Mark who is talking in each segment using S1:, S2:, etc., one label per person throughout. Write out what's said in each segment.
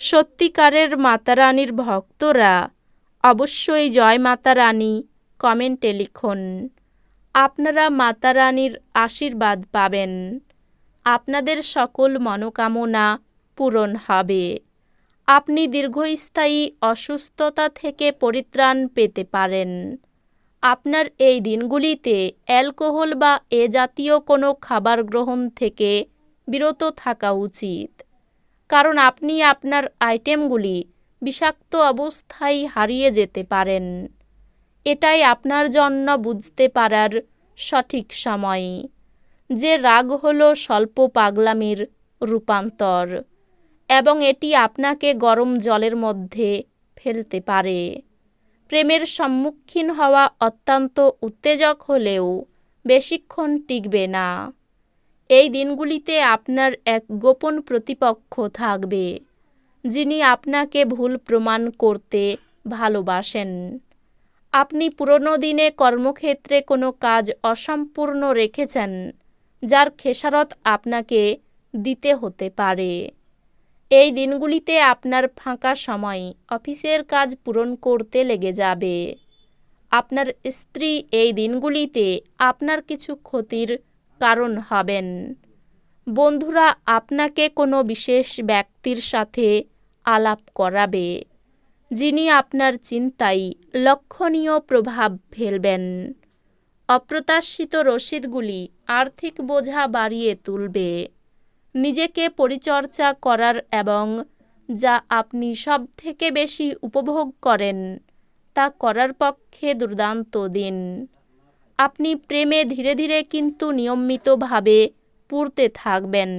S1: সত্যিকারের মাতারানীর ভক্তরা অবশ্যই জয় মাতা রানী কমেন্টে লিখুন। আপনারা মাতা রানীর আশীর্বাদ পাবেন। আপনাদের সকল মনোকামনা পূরণ হবে। আপনি দীর্ঘস্থায়ী অসুস্থতা থেকে পরিত্রাণ পেতে পারেন। আপনার এই দিনগুলিতে অ্যালকোহল বা এ জাতীয় কোনো খাবার গ্রহণ থেকে বিরত থাকা উচিত। কারণ আপনি আপনার আইটেমগুলি বিষাক্ত অবস্থায় হারিয়ে যেতে পারেন। এটাই আপনার জন্য বুঝতে পারার সঠিক সময়। যে রাগ হল স্বল্প পাগলামির রূপান্তর এবং এটি আপনাকে গরম জলের মধ্যে ফেলতে পারে। প্রেমের সম্মুখীন হওয়া অত্যন্ত উত্তেজক হলেও বেশিক্ষণ টিকবে না। এই দিনগুলিতে আপনার এক গোপন প্রতিপক্ষ থাকবে, যিনি আপনাকে ভুল প্রমাণ করতে ভালোবাসেন। আপনি পুরনো দিনে কর্মক্ষেত্রে কোনো কাজ অসম্পূর্ণ রেখেছেন, যার খেসারত আপনাকে দিতে হতে পারে। এই দিনগুলিতে আপনার ফাঁকা সময় অফিসের কাজ পূরণ করতে লেগে যাবে। আপনার স্ত্রী এই দিনগুলিতে আপনার কিছু ক্ষতির কারণ হবেন। বন্ধুরা, আপনাকে কোনো বিশেষ ব্যক্তির সাথে আলাপ করাবে, যিনি আপনার চিন্তায় লক্ষণীয় প্রভাব ফেলবেন। অপ্রত্যাশিত রসিদগুলি আর্থিক বোঝা বাড়িয়ে তুলবে। নিজেকে পরিচর্যা করার এবং যা আপনি সব থেকে বেশি উপভোগ করেন, তা করার পক্ষে দুর্দান্ত দিন। আপনি প্রেমে ধীরে ধীরে কিন্তু নিয়মিতভাবে পুড়তে থাকবেন।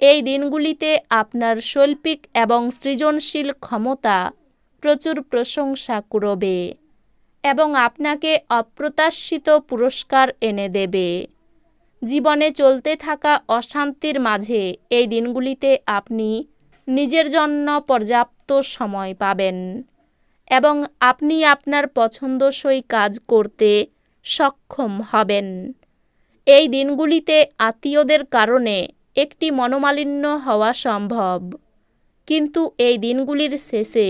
S1: এই দিনগুলিতে আপনার শৈল্পিক এবং সৃজনশীল ক্ষমতা প্রচুর প্রশংসা করবে এবং আপনাকে অপ্রত্যাশিত পুরস্কার এনে দেবে। জীবনে চলতে থাকা অশান্তির মাঝে এই দিনগুলিতে আপনি নিজের জন্য পর্যাপ্ত সময় পাবেন এবং আপনি আপনার পছন্দসই কাজ করতে সক্ষম হবেন। এই দিনগুলিতে আত্মীয়দের কারণে একটি মনোমালিন্য হওয়া সম্ভব। কিন্তু এই দিনগুলির শেষে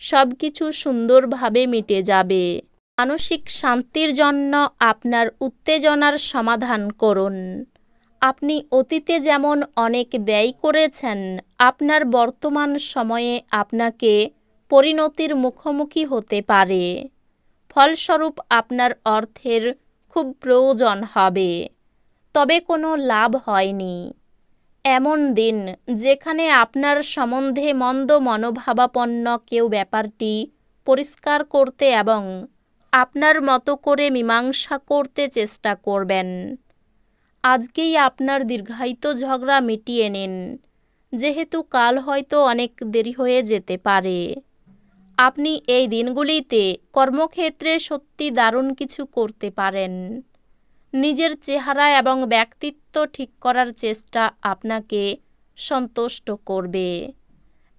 S1: সব কিছু সুন্দরভাবে মিটে যাবে। মানসিক শান্তির জন্য আপনার উত্তেজনার সমাধান করুন। আপনি অতীতে যেমন অনেক ব্যয় করেছেন, আপনার বর্তমান সময়ে আপনাকে পরিণতির মুখোমুখি হতে পারে। ফলস্বরূপ আপনার অর্থের খুব প্রয়োজন হবে। তবে কোনো লাভ হয়নি। এমন দিন যেখানে আপনার সম্বন্ধে মন্দ মনোভাবাপন্ন কেউ ব্যাপারটি পরিষ্কার করতে এবং আপনার মতো করে মীমাংসা করতে চেষ্টা করবেন। আজকেই আপনার দীর্ঘায়িত ঝগড়া মিটিয়ে নিন। যেহেতু কাল হয়তো অনেক দেরি হয়ে যেতে পারে। আপনি এই দিনগুলিতে কর্মক্ষেত্রে সত্যি দারুণ কিছু করতে পারেন। নিজের চেহারা এবং ব্যক্তিত্ব ঠিক করার চেষ্টা আপনাকে সন্তুষ্ট করবে।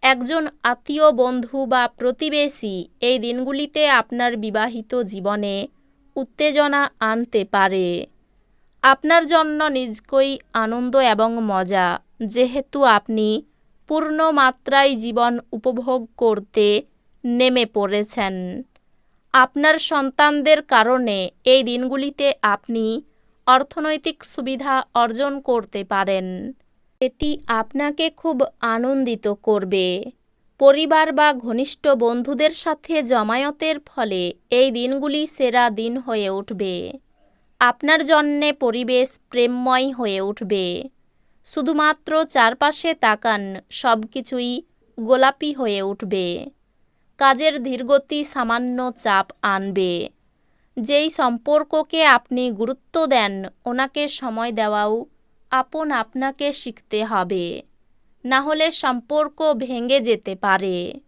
S1: একজন আত্মীয় বন্ধু বা প্রতিবেশী এই দিনগুলিতে আপনার বিবাহিত জীবনে উত্তেজনা আনতে পারে। আপনার জন্য নিজকই আনন্দ এবং মজা, যেহেতু আপনি পূর্ণ মাত্রায় জীবন উপভোগ করতে নেমে পড়েছেন। আপনার সন্তানদের কারণে এই দিনগুলিতে আপনি অর্থনৈতিক সুবিধা অর্জন করতে পারেন। এটি আপনাকে খুব আনন্দিত করবে। পরিবার বা ঘনিষ্ঠ বন্ধুদের সাথে জমায়তের ফলে এই দিনগুলি সেরা দিন হয়ে উঠবে। আপনার জন্যে পরিবেশ প্রেমময় হয়ে উঠবে। শুধুমাত্র চারপাশে তাকান সব কিছুই গোলাপি হয়ে উঠবে। কাজের ধীরগতি সামান্য চাপ আনবে। যেই সম্পর্ককে আপনি গুরুত্ব দেন, ওনাকে সময় দেওয়াও আপন আপনাকে শিখতে হবে। না হলে সম্পর্ক ভেঙে যেতে পারে।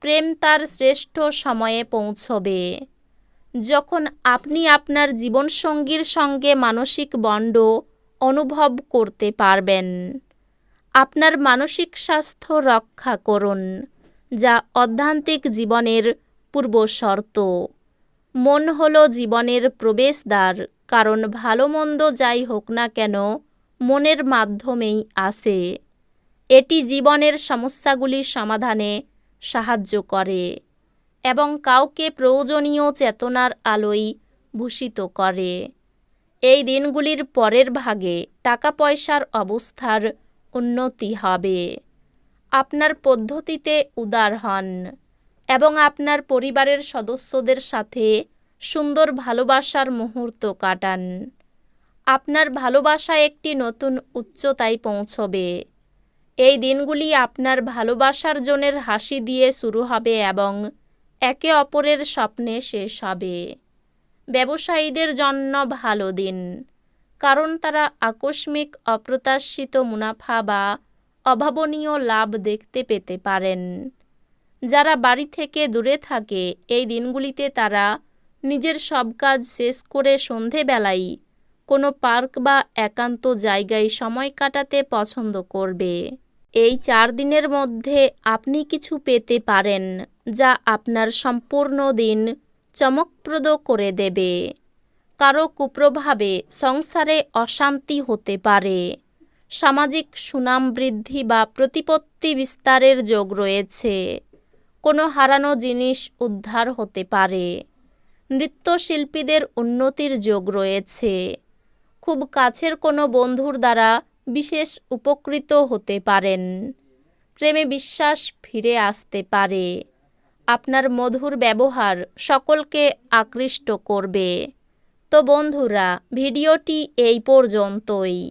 S1: প্রেম তার শ্রেষ্ঠ সময়ে পৌঁছবে। যখন আপনি আপনার জীবনসঙ্গীর সঙ্গে মানসিক বন্ড অনুভব করতে পারবেন। আপনার মানসিক স্বাস্থ্য রক্ষা করুন। যা অধ্যান্তিক জীবনের পূর্বশর্ত। মন হল জীবনের প্রবেশদ্বার, কারণ ভালো মন্দ যাই হোক না কেন, মনের মাধ্যমেই আসে এটি জীবনের সমস্যাগুলি সমাধানে সাহায্য করে এবং কাউকে প্রয়োজনীয় চেতনার আলোয় ভূষিত করে। এই দিনগুলির পরের ভাগে টাকা পয়সার অবস্থার উন্নতি হবে। আপনার পদ্ধতিতে উদার হন এবং আপনার পরিবারের সদস্যদের সাথে সুন্দর ভালোবাসার মুহূর্ত কাটান। আপনার ভালোবাসা একটি নতুন উচ্চতায় পৌঁছবে। এই দিনগুলি আপনার ভালোবাসার জনের হাসি দিয়ে শুরু হবে এবং একে অপরের স্বপ্নে শেষ হবে। ব্যবসায়ীদের জন্য ভালো দিন, কারণ তারা আকস্মিক, অপ্রত্যাশিত মুনাফা বা অভাবনীয় লাভ দেখতে পেতে পারেন। যারা বাড়ি থেকে দূরে থাকে, এই দিনগুলিতে তারা নিজের সব কাজ শেষ করে সন্ধেবেলায় কোনো পার্ক বা একান্ত জায়গায় সময় কাটাতে পছন্দ করবে। এই চার দিনের মধ্যে আপনি কিছু পেতে পারেন, যা আপনার সম্পূর্ণ দিন চমকপ্রদ করে দেবে। কারও কুপ্রভাবে সংসারে অশান্তি হতে পারে। সামাজিক সুনাম বৃদ্ধি বা প্রতিপত্তি বিস্তারের যোগ রয়েছে। কোনো হারানো জিনিস উদ্ধার হতে পারে। নৃত্যশিল্পীদের উন্নতির যোগ রয়েছে। খুব কাছের কোনো বন্ধুর দ্বারা বিশেষ উপকৃত হতে পারেন। প্রেমে বিশ্বাস ফিরে আসতে পারে। আপনার মধুর ব্যবহার সকলকে আকৃষ্ট করবে। তো বন্ধুরা, ভিডিওটি এই পর্যন্তই।